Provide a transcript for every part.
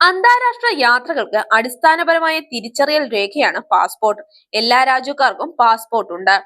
അന്താരാഷ്ട്ര യാത്രകൾക്ക് അടിസ്ഥാനപരമായ തിരിച്ചറിയൽ രേഖയാണ് പാസ്പോർട്ട്. എല്ലാ രാജ്യക്കാർക്കും പാസ്പോർട്ട് ഉണ്ട്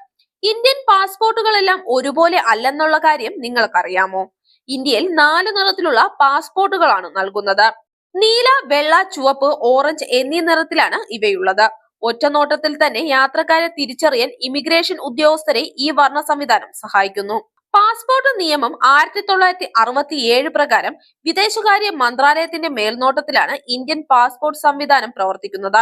ഇന്ത്യൻ പാസ്പോർട്ടുകളെല്ലാം ഒരുപോലെ അല്ലെന്നുള്ള കാര്യം നിങ്ങൾക്കറിയാമോ? ഇന്ത്യയിൽ നാല് നിറത്തിലുള്ള പാസ്പോർട്ടുകളാണ് നൽകുന്നത്. നീല വെള്ള ചുവപ്പ് ഓറഞ്ച് എന്നീ നിറത്തിലാണ് ഇവയുള്ളത്. ഒറ്റ നോട്ടത്തിൽ തന്നെ യാത്രക്കാരെ തിരിച്ചറിയാൻ ഇമിഗ്രേഷൻ ഉദ്യോഗസ്ഥരെ ഈ വർണ സംവിധാനം സഹായിക്കുന്നു. പാസ്പോർട്ട് നിയമം ആയിരത്തി തൊള്ളായിരത്തി അറുപത്തി ഏഴ് പ്രകാരം വിദേശകാര്യ മന്ത്രാലയത്തിന്റെ മേൽനോട്ടത്തിലാണ് ഇന്ത്യൻ പാസ്പോർട്ട് സംവിധാനം പ്രവർത്തിക്കുന്നത്.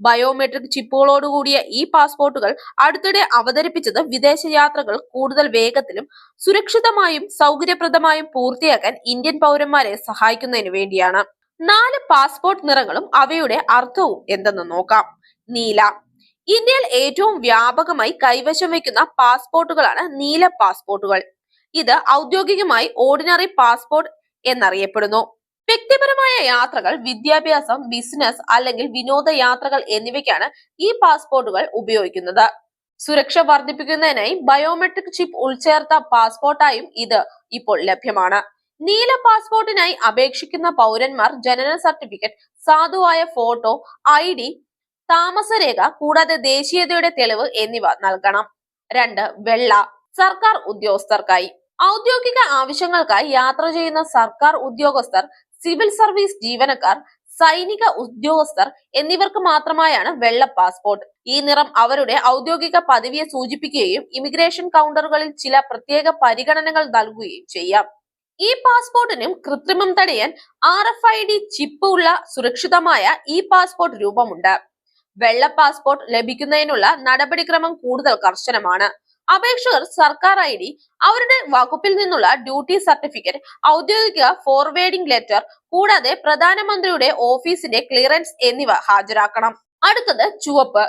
ബയോമെട്രിക് ചിപ്പുകളോടുകൂടിയ ഈ പാസ്പോർട്ടുകൾ അടുത്തിടെ അവതരിപ്പിച്ചത് വിദേശയാത്രകൾ കൂടുതൽ വേഗത്തിലും സുരക്ഷിതമായും സൗകര്യപ്രദമായും പൂർത്തിയാക്കാൻ ഇന്ത്യൻ പൗരന്മാരെ സഹായിക്കുന്നതിന് വേണ്ടിയാണ്. നാല് പാസ്പോർട്ട് നിറങ്ങളും അവയുടെ അർത്ഥവും എന്തെന്ന് നോക്കാം. നീല ഇന്ത്യയിൽ ഏറ്റവും വ്യാപകമായി കൈവശം വയ്ക്കുന്ന പാസ്പോർട്ടുകളാണ് നീല പാസ്പോർട്ടുകൾ. ഇത് ഔദ്യോഗികമായി ഓർഡിനറി പാസ്പോർട്ട് എന്നറിയപ്പെടുന്നു. വ്യക്തിപരമായ യാത്രകൾ വിദ്യാഭ്യാസം ബിസിനസ് അല്ലെങ്കിൽ വിനോദ യാത്രകൾ എന്നിവയ്ക്കാണ് ഈ പാസ്പോർട്ടുകൾ ഉപയോഗിക്കുന്നത്. സുരക്ഷ വർദ്ധിപ്പിക്കുന്നതിനായി ബയോമെട്രിക് ചിപ്പ് ഉൾച്ചേർത്ത പാസ്പോർട്ടായും ഇത് ഇപ്പോൾ ലഭ്യമാണ്. നീല പാസ്പോർട്ടിനായി അപേക്ഷിക്കുന്ന പൗരന്മാർ ജനന സർട്ടിഫിക്കറ്റ് സാധുവായ ഫോട്ടോ ഐ താമസരേഖ കൂടാതെ ദേശീയതയുടെ തെളിവ് എന്നിവ നൽകണം. രണ്ട് വെള്ള സർക്കാർ ഉദ്യോഗസ്ഥർക്കായി. ഔദ്യോഗിക ആവശ്യങ്ങൾക്കായി യാത്ര ചെയ്യുന്ന സർക്കാർ ഉദ്യോഗസ്ഥർ സിവിൽ സർവീസ് ജീവനക്കാർ സൈനിക ഉദ്യോഗസ്ഥർ എന്നിവർക്ക് മാത്രമായാണ് വെള്ള പാസ്പോർട്ട്. ഈ നിറം അവരുടെ ഔദ്യോഗിക പദവിയെ സൂചിപ്പിക്കുകയും ഇമിഗ്രേഷൻ കൗണ്ടറുകളിൽ ചില പ്രത്യേക പരിഗണനകൾ നൽകുകയും ചെയ്യാം. ഈ പാസ്പോർട്ടിനും കൃത്രിമം തടയാൻ R F I D chip ഉള്ള സുരക്ഷിതമായ ഇ പാസ്പോർട്ട് രൂപമുണ്ട്. വെള്ള പാസ്പോർട്ട് ലഭിക്കുന്നതിനുള്ള നടപടിക്രമം കൂടുതൽ കർശനമാണ്. അപേക്ഷകർ സർക്കാർ ഐ ഡി അവരുടെ വകുപ്പിൽ നിന്നുള്ള ഡ്യൂട്ടി സർട്ടിഫിക്കറ്റ് ഔദ്യോഗിക ഫോർവേഡിംഗ് ലെറ്റർ കൂടാതെ പ്രധാനമന്ത്രിയുടെ ഓഫീസിന്റെ ക്ലിയറൻസ് എന്നിവ ഹാജരാക്കണം. അടുത്തത് ചുവപ്പ്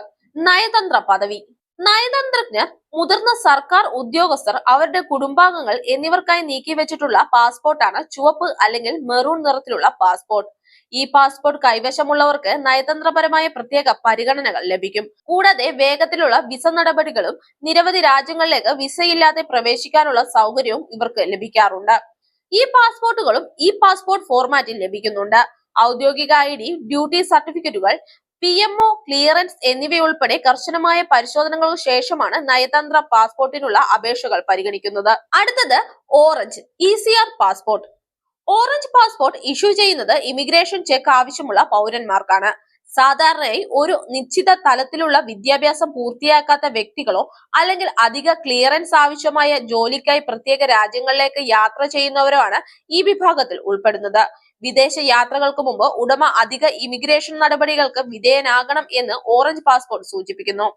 നയതന്ത്ര പദവി. നയതന്ത്രജ്ഞർ മുതിർന്ന സർക്കാർ ഉദ്യോഗസ്ഥർ അവരുടെ കുടുംബാംഗങ്ങൾ എന്നിവർക്കായി നീക്കി വെച്ചിട്ടുള്ള പാസ്പോർട്ടാണ് ചുവപ്പ് അല്ലെങ്കിൽ മെറൂൺ നിറത്തിലുള്ള പാസ്പോർട്ട്. ഈ പാസ്പോർട്ട് കൈവശമുള്ളവർക്ക് നയതന്ത്രപരമായ പ്രത്യേക പരിഗണനകൾ ലഭിക്കും. കൂടാതെ വേഗത്തിലുള്ള വിസ നടപടികളും നിരവധി രാജ്യങ്ങളിലേക്ക് വിസയില്ലാതെ പ്രവേശിക്കാനുള്ള സൗകര്യവും ഇവർക്ക് ലഭിക്കാറുണ്ട്. ഈ പാസ്പോർട്ടുകളും ഈ പാസ്പോർട്ട് ഫോർമാറ്റിൽ ലഭിക്കുന്നുണ്ട്. ഔദ്യോഗിക ഐ ഡി ഡ്യൂട്ടി സർട്ടിഫിക്കറ്റുകൾ പി എം ഒ ക്ലിയറൻസ് എന്നിവയുൾപ്പെടെ കർശനമായ പരിശോധനകൾക്ക് ശേഷമാണ് നയതന്ത്ര പാസ്പോർട്ടിനുള്ള അപേക്ഷകൾ പരിഗണിക്കുന്നത്. അടുത്തത് orange E R passport. Orange passport issue ചെയ്യുന്നത് ഇമിഗ്രേഷൻ ചെക്ക് ആവശ്യമുള്ള പൗരന്മാർക്കാണ്. സാധാരണയായി ഒരു നിശ്ചിത തലത്തിലുള്ള വിദ്യാഭ്യാസം പൂർത്തിയാക്കാത്ത വ്യക്തികളോ അല്ലെങ്കിൽ അധിക ക്ലിയറൻസ് ആവശ്യമായ ജോലിക്കായി പ്രത്യേക രാജ്യങ്ങളിലേക്ക് യാത്ര ചെയ്യുന്നവരോ ആണ് ഈ വിഭാഗത്തിൽ ഉൾപ്പെടുന്നത്. വിദേശ യാത്രകൾക്ക് മുമ്പ് ഉടമ അധിക ഇമിഗ്രേഷൻ നടപടികൾക്ക് വിധേയനാകണം എന്ന് ഓറഞ്ച് പാസ്പോർട്ട് സൂചിപ്പിക്കുന്നു.